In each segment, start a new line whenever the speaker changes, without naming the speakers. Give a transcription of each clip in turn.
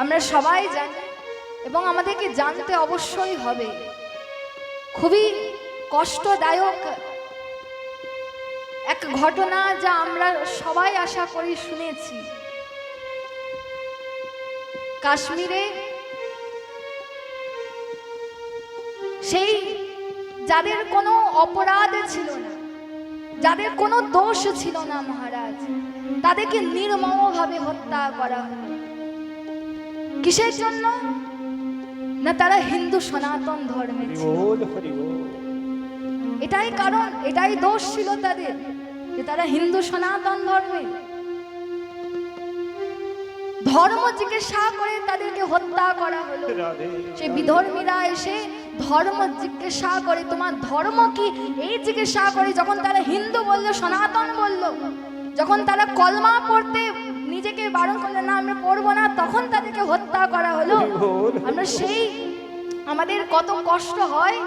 আমরা সবাই জানি এবং আমাদেরকে জানতে অবশ্যই হবে খুবই কষ্টদায়ক এক ঘটনা যা আমরা সবাই আশা করি শুনেছি কাশ্মীরে সেই যাদের কোনো অপরাধ ছিল না যাদের কোনো দোষ ছিল না মহারাজ তাদেরকে নির্মমভাবে হত্যা করা হয় কিসের জন্য না তারা হিন্দু সনাতন ধর্মে এটাই কারণ এটাই দোষ ছিল তাদের যে তারা হিন্দু সনাতন ধর্মে ধর্ম জিজ্ঞাসা করে তাদেরকে হত্যা করা হলো সে বিধর্মীরা এসে ধর্ম জিজ্ঞাসা করে তোমার ধর্ম কি এই জিজ্ঞাসা করে যখন তারা হিন্দু বললো সনাতন বললো যখন তারা কলমা পড়তে নিজেকে বারণ করলে না আমরা পড়বো না তখন তাদেরকে হত্যা করা হলো আমরা সেই আমাদের কত কষ্ট হয়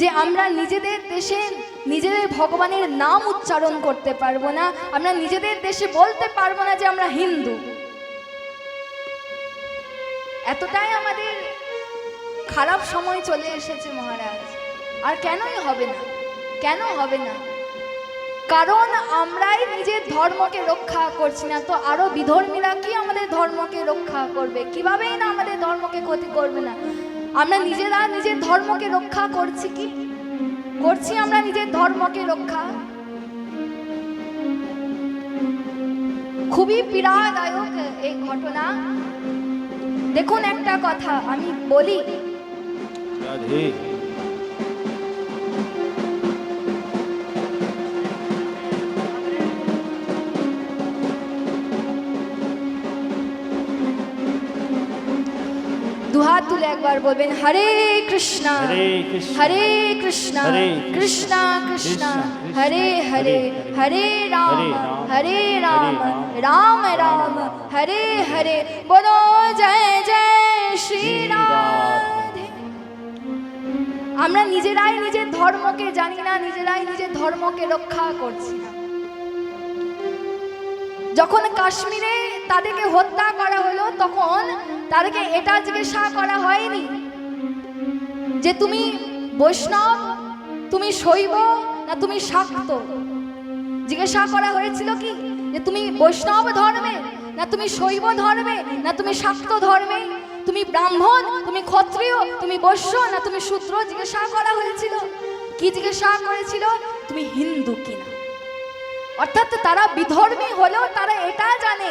যে আমরা নিজেদের দেশে নিজেদের ভগবানের নাম উচ্চারণ করতে পারবো না আমরা নিজেদের দেশে বলতে পারবো না যে আমরা হিন্দু এতটাই আমাদের খারাপ সময় চলে এসেছে মহারাজ আর কেনই হবে না কেন হবে না কারণ আমরাই নিজের ধর্মকে রক্ষা করছি না তো আরও বিধর্মীরা কি আমাদের ধর্মকে রক্ষা করবে কিভাবেই না আমাদের ধর্মকে ক্ষতি করবে না আমরা নিজেরা নিজের ধর্মকে রক্ষা করছি কি করছি আমরা নিজের ধর্মকে রক্ষা খুবই পীড়াদায়ক এই ঘটনা দেখুন একটা কথা আমি বলি দুহাত তুলে একবার বলবেন হরে কৃষ্ণ হরে কৃষ্ণ কৃষ্ণ কৃষ্ণ হরে হরে হরে রাম হরে রাম রাম রাম হরে হরে বলো জয় জয় শ্রী আমরা নিজেরাই নিজের ধর্মকে জানি না নিজেরাই নিজের ধর্মকে রক্ষা করছি না যখন কাশ্মীরে তাদেরকে হত্যা করা হলো তখন তাদেরকে এটা জিজ্ঞাসা করা হয়নি যে তুমি বৈষ্ণব তুমি শৈব না তুমি শাক্ত জিজ্ঞাসা করা হয়েছিল কি যে তুমি বৈষ্ণব ধর্মে না তুমি শৈব ধর্মে না তুমি শাক্ত ধর্মে তুমি ব্রাহ্মণ তুমি ক্ষত্রিয় তুমি বৈশ্য না তুমি শূদ্র জিজ্ঞাসা করা হয়েছিল কি জিজ্ঞাসা করেছিল তুমি হিন্দু কিনা অর্থাৎ তারা বিধর্মী হলেও তারা এটা জানে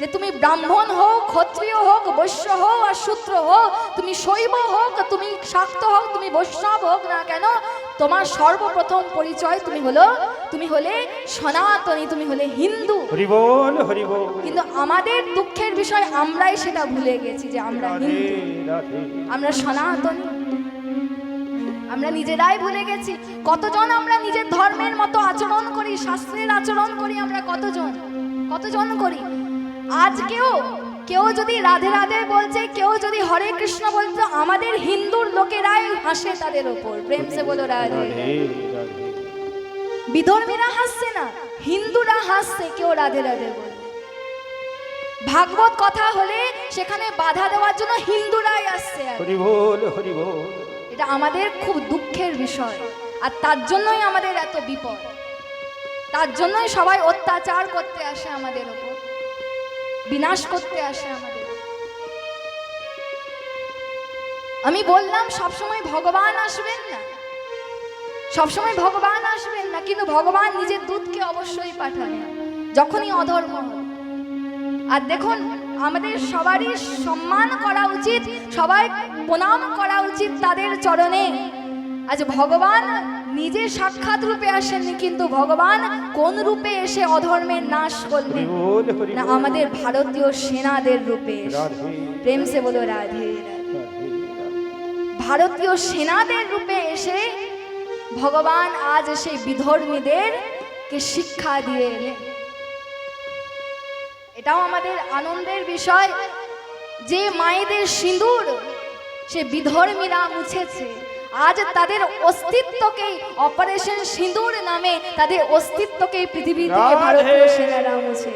যে তুমি ব্রাহ্মণ হোক ক্ষত্রিয় হোক বৈশ্য হোক আর শূদ্র হোক তুমি শৈব হোক তুমি শাক্ত হোক তুমি বৈষ্ণব হোক না কেন তোমার সর্বপ্রথম পরিচয় তুমি হলো তুমি হলে সনাতনী তুমি হলে হিন্দু কিন্তু আমাদের দুঃখের বিষয় আমরাই সেটা ভুলে গেছি যে আমরা হিন্দু আমরা সনাতনী আমরা নিজেরাই ভুলে গেছি কতজন আমরা নিজের ধর্মের মতো আচরণ করি শাস্ত্রের আচরণ করি আমরা কতজন কতজন করি আজ কেউ যদি রাধে রাধে বলছে কেউ যদি হরে কৃষ্ণ বলছে আমাদের হিন্দুর লোকেরাই হাসে তাদের ওপর সে বলো রাধে বিধর্মীরা হাসছে না হিন্দুরা হাসছে কেউ রাধে রাধে বলে ভাগবত কথা হলে সেখানে বাধা দেওয়ার জন্য হিন্দুরাই আসছে এটা আমাদের খুব দুঃখের বিষয় আর তার জন্যই আমাদের এত বিপদ তার জন্যই সবাই অত্যাচার করতে আসে আমাদের ওপর বিনাশ করতে আসে আমাদের আমি বললাম সবসময় ভগবান আসবেন না সবসময় ভগবান আসবেন না কিন্তু ভগবান নিজের দুধকে অবশ্যই পাঠাবে যখনই অধর্ম আর দেখুন আমাদের সবারই সম্মান করা উচিত সবাই প্রণাম করা উচিত তাদের চরণে আজ ভগবান নিজে সাক্ষাৎ রূপে আসেননি কিন্তু ভগবান কোন রূপে এসে অধর্মের নাশ করলেন না আমাদের ভারতীয় সেনাদের রূপে প্রেম সে বলো রাধে ভারতীয় সেনাদের রূপে এসে ভগবান আজ সেই বিধর্মীদেরকে শিক্ষা দিয়ে এলেন এটাও আমাদের আনন্দের বিষয় যে মায়েদের সিঁদুর সে বিধর্মীরা মুছেছে আজ তাদের অস্তিত্বকেই অপারেশন সিঁদুর নামে তাদের অস্তিত্বকেই পৃথিবী থেকে ভারতীয় সেনারা মুছে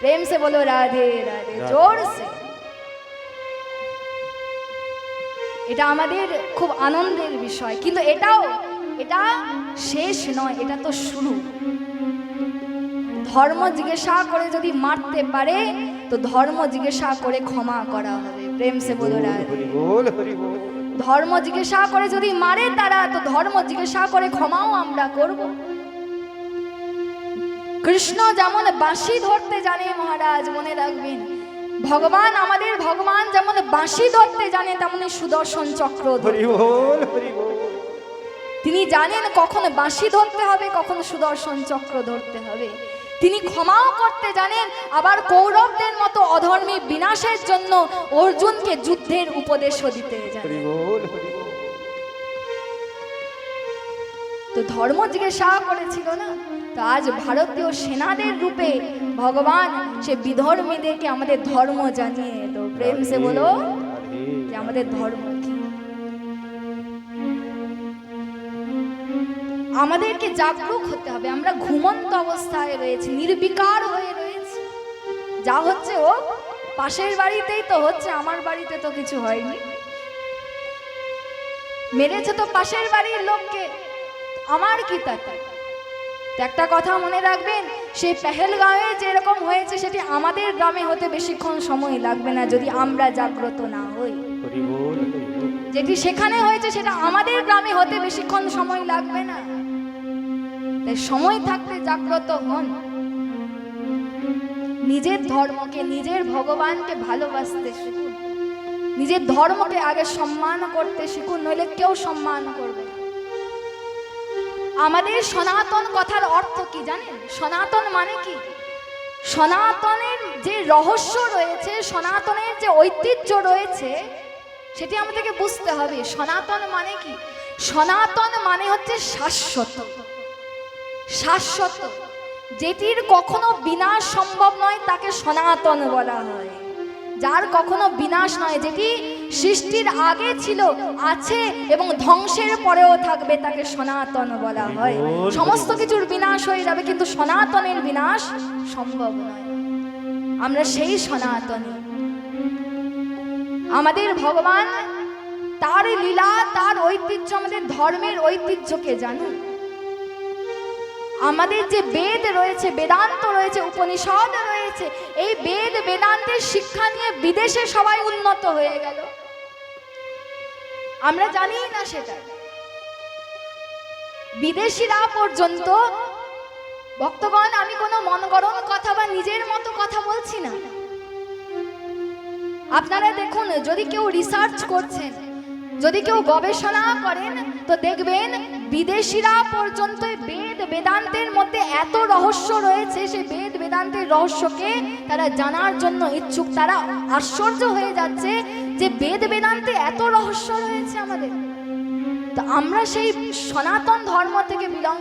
প্রেম সে বলো রাধে রাধে জোর সে এটা আমাদের খুব আনন্দের বিষয় কিন্তু এটাও এটা শেষ নয় এটা তো শুরু ধর্ম জিজ্ঞাসা করে যদি মারতে পারে তো ধর্ম জিজ্ঞাসা করে ক্ষমা করা হবে প্রেম সে বলো রাধে ধর্ম জিজ্ঞাসা করে যদি মারে তারা তো ধর্ম জিজ্ঞাসা করে ক্ষমাও আমরা করব কৃষ্ণ যেমন বাঁশি ধরতে জানে মহারাজ মনে রাখবেন ভগবান আমাদের ভগবান যেমন বাঁশি ধরতে জানে তেমনি সুদর্শন চক্র তিনি জানেন কখন বাঁশি ধরতে হবে কখন সুদর্শন চক্র ধরতে হবে তিনি ক্ষমাও করতে জানেন আবার কৌরবদের মতো অধর্মী বিনাশের জন্য অর্জুনকে যুদ্ধের উপদেশও দিতে জানেন ধর্ম জিজ্ঞাসা করেছিল না তো আজ ভারতীয় সেনাদের রূপে ভগবান সে বিধর্মীদেরকে আমাদের ধর্ম জানিয়ে তো প্রেম সে বলো যে আমাদের ধর্ম কি আমাদেরকে জাগ্রুক হতে হবে আমরা ঘুমন্ত অবস্থায় রয়েছি নির্বিকার হয়ে রয়েছি যা হচ্ছে ও পাশের বাড়িতেই তো হচ্ছে আমার বাড়িতে তো কিছু হয়নি মেরেছে তো পাশের বাড়ির লোককে আমার কি তাতে একটা কথা মনে রাখবেন সেই পেহেলগাঁওয়ে যেরকম হয়েছে সেটি আমাদের গ্রামে হতে বেশিক্ষণ সময় লাগবে না যদি আমরা জাগ্রত না হই যেটি সেখানে হয়েছে সেটা আমাদের গ্রামে হতে বেশিক্ষণ সময় লাগবে না তাই সময় থাকতে জাগ্রত হন নিজের ধর্মকে নিজের ভগবানকে ভালোবাসতে শিখুন নিজের ধর্মকে আগে সম্মান করতে শিখুন নইলে কেউ সম্মান করবে আমাদের সনাতন কথার অর্থ কি জানেন সনাতন মানে কি সনাতনের যে রহস্য রয়েছে সনাতনের যে ঐতিহ্য রয়েছে সেটি আমাদেরকে বুঝতে হবে সনাতন মানে কি সনাতন মানে হচ্ছে শাশ্বত শাশ্বত যেটির কখনো বিনাশ সম্ভব নয় তাকে সনাতন বলা হয় যার কখনো বিনাশ নয় যেটি সৃষ্টির আগে ছিল আছে এবং ধ্বংসের পরেও থাকবে তাকে সনাতন বলা হয় সমস্ত কিছুর বিনাশ হয়ে যাবে কিন্তু সনাতনের বিনাশ সম্ভব নয় আমরা সেই সনাতন আমাদের ভগবান তার লীলা তার ঐতিহ্য আমাদের ধর্মের ঐতিহ্যকে জানে আমাদের যে বেদ রয়েছে বেদান্ত রয়েছে উপনিষদ রয়েছে এই বেদ বেদান্তের শিক্ষা নিয়ে বিদেশে সবাই উন্নত হয়ে গেল আমরা জানি না সেটা বিদেশিরা পর্যন্ত ভক্তগণ আমি কোনো মনগরণ কথা বা নিজের মতো কথা বলছি না আপনারা দেখুন যদি কেউ রিসার্চ করছেন যদি কেউ গবেষণা করেন তো দেখবেন বিদেশিরা পর্যন্ত বেদ বেদান্তের মধ্যে এত রহস্য রয়েছে সেই বেদ বেদান্তের রহস্যকে তারা জানার জন্য ইচ্ছুক তারা আশ্চর্য হয়ে যাচ্ছে যে বেদ বেদান্তে এত রহস্য রয়েছে আমাদের তো আমরা সেই সনাতন ধর্ম থেকে বিলং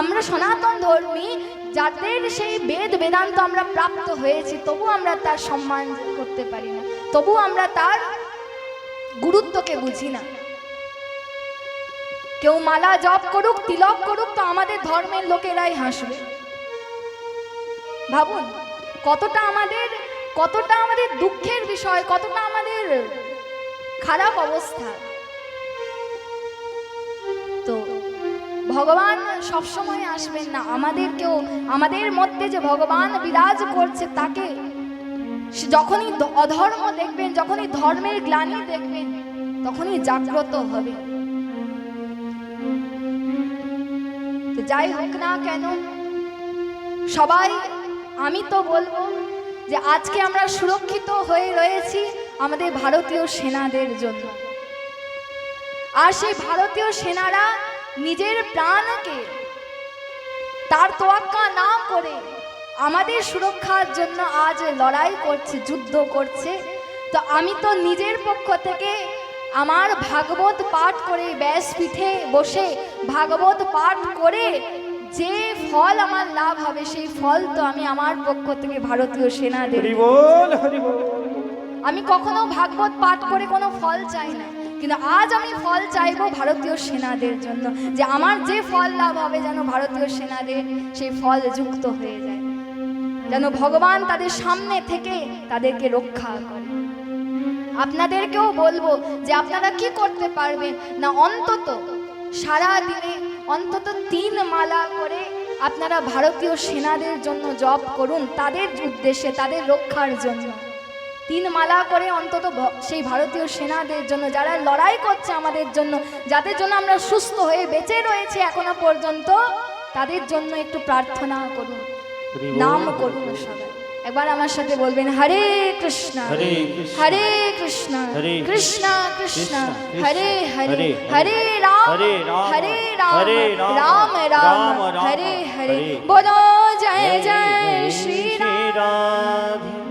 আমরা সনাতন ধর্মী যাদের সেই বেদ বেদান্ত আমরা প্রাপ্ত হয়েছি তবু আমরা তার সম্মান করতে পারি না তবু আমরা তার গুরুত্বকে বুঝি না কেউ মালা জপ করুক তিলক করুক তো আমাদের ধর্মের লোকেরাই হাসবে ভাবুন কতটা আমাদের কতটা আমাদের দুঃখের বিষয় কতটা আমাদের খারাপ অবস্থা তো ভগবান সবসময় আসবেন না আমাদেরকেও আমাদের মধ্যে যে ভগবান বিরাজ করছে তাকে যখনই অধর্ম দেখবেন যখনই ধর্মের গ্লানি দেখবেন তখনই জাগ্রত হবে যাই হোক না কেন সবাই আমি তো বলবো যে আজকে আমরা সুরক্ষিত হয়ে রয়েছি আমাদের ভারতীয় সেনাদের জন্য আর সেই ভারতীয় সেনারা নিজের প্রাণকে তার তোয়াক্কা না করে আমাদের সুরক্ষার জন্য আজ লড়াই করছে যুদ্ধ করছে তো আমি তো নিজের পক্ষ থেকে আমার ভাগবত পাঠ করে ব্যাসপীঠে বসে ভাগবত পাঠ করে যে ফল আমার লাভ হবে সেই ফল তো আমি আমার পক্ষ থেকে ভারতীয় সেনাদের আমি কখনো ভাগবত পাঠ করে কোনো ফল চাই না কিন্তু আজ আমি ফল চাইবো ভারতীয় সেনাদের জন্য যে আমার যে ফল লাভ হবে যেন ভারতীয় সেনাদের সেই ফল যুক্ত হয়ে যায় যেন ভগবান তাদের সামনে থেকে তাদেরকে রক্ষা করে আপনাদেরকেও বলবো যে আপনারা কি করতে পারবেন না অন্তত সারা দিনে অন্তত তিন মালা করে আপনারা ভারতীয় সেনাদের জন্য জব করুন তাদের উদ্দেশ্যে তাদের রক্ষার জন্য তিন মালা করে অন্তত সেই ভারতীয় সেনাদের জন্য যারা লড়াই করছে আমাদের জন্য যাদের জন্য আমরা সুস্থ হয়ে বেঁচে রয়েছে এখনো পর্যন্ত তাদের জন্য একটু প্রার্থনা করুন নাম করুন সবাই একবার আমার সাথে বলবেন হরে কৃষ্ণ হরে হরে কৃষ্ণ কৃষ্ণ কৃষ্ণ হরে হরে হরে রাম হরে রাম রাম রাম হরে হরে বলো জয় জয় শ্রী রাম